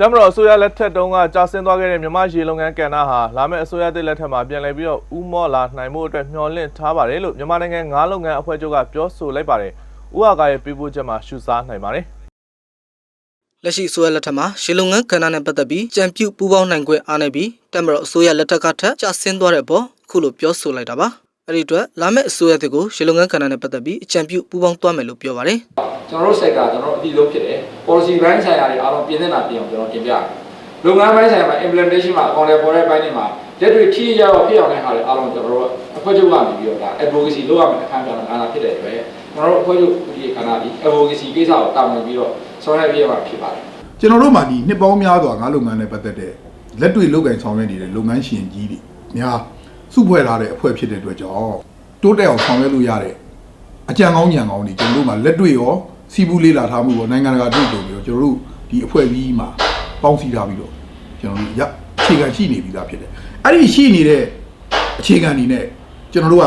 တမတော်အစိုးရလက်ထက်တုန်းကကြာဆင်းသွားခဲ့တဲ့မြမရေလုပ်ငန်းကဏ္ဍဟာလာမယ့်အစိုးရသစ်လက်ထက်မှာပြန်လည်ပြီးတော့ဥမော့လာနိုင်မှုအတွက်မျှော်လင့်ထားပါတယ်လို့မြန်မာနိုင်ငံငါးလုပ်ငန်းအဖွဲ့ချုပ်ကပြောဆိုလိုက်ပါတယ်။ဥဟာကရဲ့ပြပို့ချက်မှာရှုစားနိုင်ပါတယ်။လက်ရှိအစိုးရလက်ထက်မှာရေလုံငန်းကဏ္ဍနဲ့ပတ်သက်ပြီးကြံပြုတ်ပူးပေါင်းနိုင်ခွင့်အားနေပြီးတက်မတော်အစိုးရလက်ထက်ကထက်ကျဆင်းသွားတဲ့အပေါ်အခုလိုပြောဆိုလိုက်တာပါအဲ့ဒီအတွက်လာမယ့်အစိုးရတစ်ကိုရေလုံငန်းကဏ္ဍနဲ့ပတ်သက်ပြီးအကြံပြုတ်ပူးပေါင်းသွားမယ်လို့ပြောပါတယ် ကျွန်တော်တို့ sector ကျွန်တော်တို့အပြီးဆုံးဖြစ်တယ် policy ဘိုင်းဆိုင်ရာတွေအားလုံးပြင်သင့်တာပြင်အောင်ကျွန်တော်တင်ပြတယ်လုပ်ငန်းဘိုင်းဆိုင်ရာမှာ implementation မှာ account ပေါ်တဲ့ဘိုင်းတွေမှာလက်တွေထိရရောက်ဖြစ်အောင်တဲ့ဟာတွေအားလုံးကျွန်တော်တို့အဖွဲ့ချုပ်ကနေပြီးတော့ဒါ advocacy လုပ်ရမယ့်အခန်းကဏ္ဍအားလာဖြစ်တဲ့အတွက်ကျွန်တော်တို့အဖွဲ့ချုပ်ဒီခန္ဓာဒီ advocacy ကိစ္စကိုတာဝန်ပြီးတော့ဆောင်ရွက်ပြရမှာဖြစ်ပါတယ်ကျွန်တော်တို့မှာဒီနှစ်ပေါင်းများစွာငါးလုပ်ငန်းနဲ့ပတ်သက်တဲ့လက်တွေ့လုပ်ကင်ဆောင်ရွက်နေတဲ့လုပ်ငန်းရှင်ကြီးတွေများစုဖွဲ့ထားတဲ့အဖွဲ့ဖြစ်တဲ့အတွက်ကြောင့်တိုးတက်အောင်ဆောင်ရွက်လို့ရတဲ့အကြံကောင်းဉာဏ်ကောင်းတွေကျွန်တော်တို့မှာလက်တွေ့ရော စီးပူးလေးလာထားမှုရောနိုင်ငံတကာတွေ့ကြုံပြီးတော့ကျွန်တော်တို့ဒီအဖွဲ့ကြီးမှာပေါင်းစည်းထားပြီးတော့ကျွန်တော်တို့ရအခြေခံရှိနေပြီးသားဖြစ်တယ်အဲ့ဒီရှိနေတဲ့အခြေခံတွေနဲ့ကျွန်တော်တို့က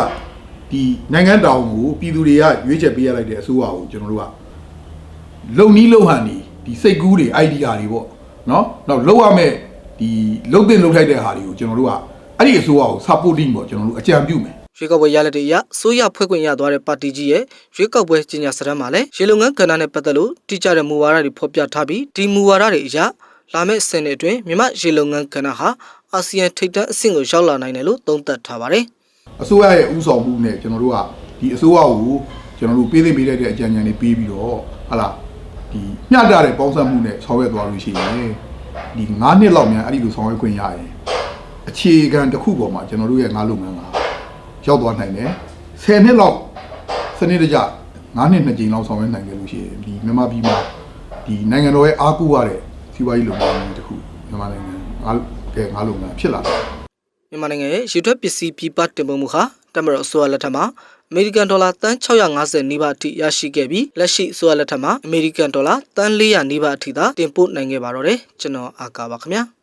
ဒီနိုင်ငံတောင်ကိုပြည်သူတွေကရွေးချယ်ပေးရလိုက်တဲ့အစိုးရကိုကျွန်တော်တို့ကလုံနီးလုံဟန်ဒီဒီစိတ်ကူးတွေ idea တွေပေါ့နော်နောက်လုံရမဲ့ဒီလုံတဲ့လုံထိုက်တဲ့ဟာတွေကိုကျွန်တော်တို့ကအဲ့ဒီအစိုးရကို supporting ပေါ့ကျွန်တော်တို့အကြံပြုမယ် ရွေးကောက်ပွဲရလက်တွေအရဆိုရဖွဲ့ခွင့်ရသွားတဲ့ပါတီကြီးရဲ့ရွေးကောက်ပွဲကြီးညာစရမ်းမှာလည်းရေလုံငန်းကဏ္ဍနဲ့ပတ်သက်လို့တိကျတဲ့မူဝါဒတွေဖော်ပြထားပြီးဒီမူဝါဒတွေအရလာမယ့်စနေအတွင်းမြန်မာရေလုံငန်းကဏ္ဍဟာအာဆီယံထိပ်တန်းအဆင့်ကိုရောက်လာနိုင်တယ်လို့သုံးသပ်ထားပါတယ်အစိုးရရဲ့ဥဆောင်မှုနဲ့ကျွန်တော်တို့ကဒီအစိုးရကိုကျွန်တော်တို့ပေးသိပေးလိုက်တဲ့အကြံဉာဏ်တွေပေးပြီးတော့ဟာလာဒီမျှတတဲ့ပေါင်းစပ်မှုနဲ့ဆောင်ရွက်သွားလို့ရှိရင်ဒီ9နှစ်လောက်များအဲ့ဒီလိုဆောင်ရွက်ခွင့်ရရင်အခြေခံတစ်ခုပေါ်မှာကျွန်တော်တို့ရဲ့ငါးလုပ်ငန်းက ရောက်သွားနိုင်တယ်10နှစ်လောက်စနစ်တကျ9နှစ်2ကြိမ်လောက်ဆောင်ရွက်နိုင်ကြလို့ရှိရင်ဒီမြန်မာပြည်မှာဒီနိုင်ငံတော်ရဲ့အားကိုးရတဲ့စီးပွားရေးလုပ်ငန်းတွေတစ်ခုမြန်မာနိုင်ငံငါးကဲငါးလုပ်ငန်းဖြစ်လာတယ်မြန်မာနိုင်ငံရဲ့ရေထွက်ပစ္စည်းပြည်ပတင်ပို့မှုဟာတမတော်အစိုးရလက်ထက်မှာအမေရိကန်ဒေါ်လာတန်650နီးပါးအထိရရှိခဲ့ပြီးလက်ရှိအစိုးရလက်ထက်မှာအမေရိကန်ဒေါ်လာတန်400နီးပါးအထိသာတင်ပို့နိုင်ခဲ့ပါတော့တယ်ကျွန်တော်အာကာပါခင်ဗျာ